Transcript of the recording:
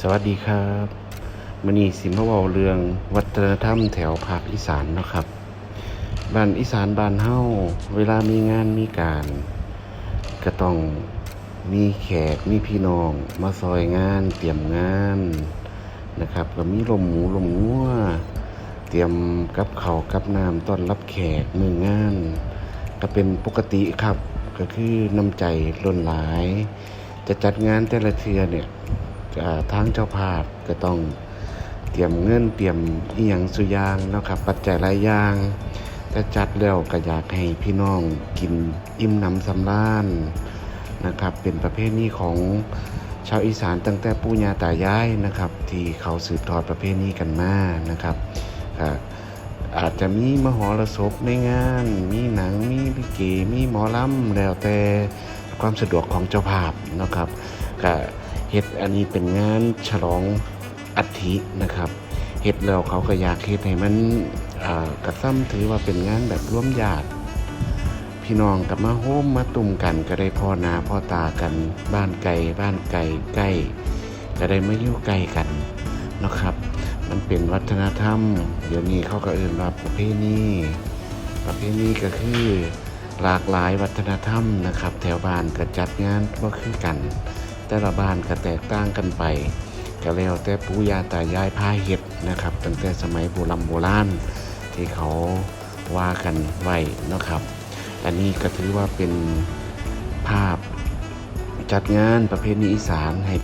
สวัสดีครับมณีสิมาเวาเรืองวัฒนธรรมแถวภาคอีสานนะครับบ้านอีสานบ้านเฮาเวลามีงานมีการ ก็ต้องมีแขกมีพี่น้องมาซอยงานเตรียมงานนะครับก็มีลมหมูลมงัวเตรียมกับเขาวกับน้ำต้อนรับแขกมืองาน ก็เป็นปกติครับ ก็คือน้ำใจล้นหลาย จะจัดงานแต่ละเทือเนี่ย ทางเจ้าภาพก็ต้องเตรียมเงินเตรียมอีหยังสุยางนะครับ ปัจจัยหลายอย่างแต่จัดแล้วก็อยากให้พี่น้องกินอิ่มหนำสำราญนะครับ เป็นประเภทนี้ของชาวอีสานตั้งแต่ปู่ย่าตายายนะครับ ที่เขาสืบทอดประเพณีกันมานะครับอาจจะมีมหรสพในงาน มีหนังมีลิเกมีหมอลำแล้วแต่ความสะดวกของเจ้าภาพนะครับก็ เฮ็ดอันนี้เป็นงานฉลองอัฐินะครับเฮ็ดแล้วเขาก็อยากเฮ็ดให้มันกระซ้ำถือว่าเป็นงานแบบร่วมญาติพี่น้องกับมาโฮมมาตุ่มกันก็ได้พ่อนาพ่อตากันบ้านไกลบ้านไกลใกล้ก็ได้มาอยู่ใกล้กันนะครับ มันเป็นวัฒนธรรม เดี๋ยวนี้เขาก็เอื่นว่าประเพณีประเพณีก็คือหลากหลายวัฒนธรรมนะครับ แถวบ้านก็จัดงานก็คือกัน แต่ละบ้านก็แตกต่างกันไปก็แล้วแต่ปู่ย่าตายายพาเห็ดนะครับ ตั้งแต่สมัยโบราณโบราณที่เขาว่ากันไว้นะครับ อันนี้ก็ถือว่าเป็นภาพจัดงานประเพณีอีสานให้